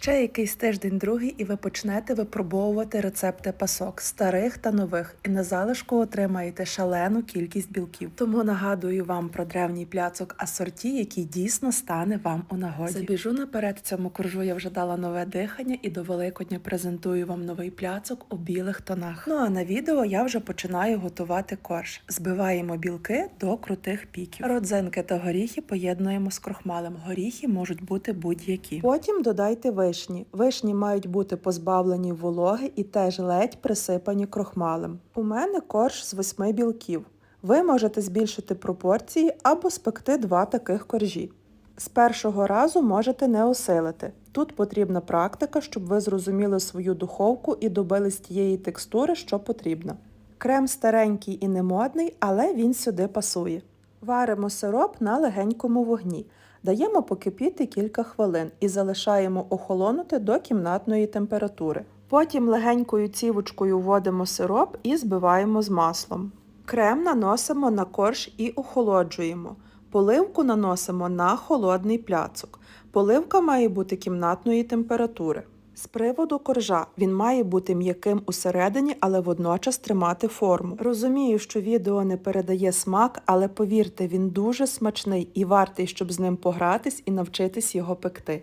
Ще якийсь тиждень другий, і ви почнете випробовувати рецепти пасок старих та нових, і на залишку отримаєте шалену кількість білків. Тому нагадую вам про древній пляцок асорті, який дійсно стане вам у нагоді. Забіжу наперед цьому коржу. Я вже дала нове дихання і до Великодня презентую вам новий пляцок у білих тонах. Ну а на відео я вже починаю готувати корж. Збиваємо білки до крутих піків. Родзинки та горіхи поєднуємо з крохмалем. Горіхи можуть бути будь-які. Потім додайте вишні. Вишні мають бути позбавлені вологи і теж ледь присипані крохмалем. У мене корж з восьми білків. Ви можете збільшити пропорції або спекти два таких коржі. З першого разу можете не осилити. Тут потрібна практика, щоб ви зрозуміли свою духовку і добились тієї текстури, що потрібно. Крем старенький і немодний, але він сюди пасує. Варимо сироп на легенькому вогні. Даємо покипіти кілька хвилин і залишаємо охолонути до кімнатної температури. Потім легенькою цівочкою вводимо сироп і збиваємо з маслом. Крем наносимо на корж і охолоджуємо. Поливку наносимо на холодний пляцок. Поливка має бути кімнатної температури. З приводу коржа він має бути м'яким усередині, але водночас тримати форму. Розумію, що відео не передає смак, але повірте, він дуже смачний і вартий, щоб з ним погратись і навчитись його пекти.